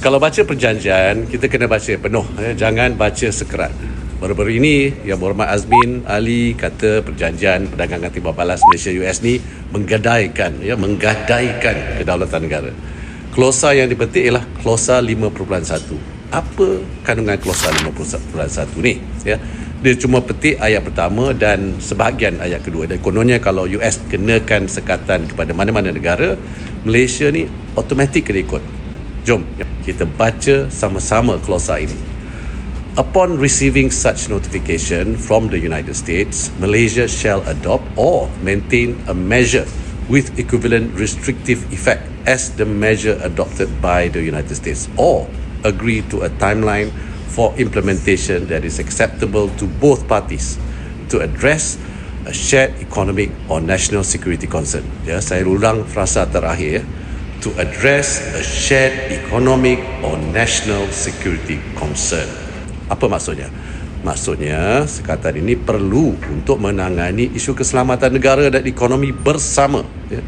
Kalau baca perjanjian, kita kena baca penuh. Ya. Jangan baca sekerat. Baru-baru ini, Yang Berhormat Azmin Ali kata perjanjian perdagangan timah balas Malaysia-US ni menggadaikan, ya, menggadaikan kedaulatan negara. Klausa yang dipetik ialah klausa 5.1. Apa kandungan klausa 5.1 ni? Ya. Dia cuma petik ayat pertama dan sebahagian ayat kedua. Dan kononnya kalau US kenakan sekatan kepada mana-mana negara, Malaysia ni automatik kena ikut. Jom kita baca sama-sama klausa ini. Upon receiving such notification from the United States, Malaysia shall adopt or maintain a measure with equivalent restrictive effect as the measure adopted by the United States or agree to a timeline for implementation that is acceptable to both parties to address a shared economic or national security concern. Ya, saya ulang frasa terakhir ya. To address a shared economic or national security concern. Apa maksudnya? Maksudnya, sekatan ini perlu untuk menangani isu keselamatan negara dan ekonomi bersama. Ya.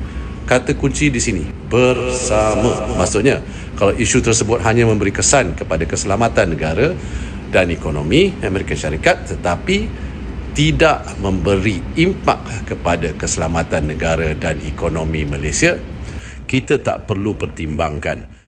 Kata kunci di sini, bersama. Maksudnya, kalau isu tersebut hanya memberi kesan kepada keselamatan negara dan ekonomi Amerika Syarikat tetapi tidak memberi impak kepada keselamatan negara dan ekonomi Malaysia, kita tak perlu pertimbangkan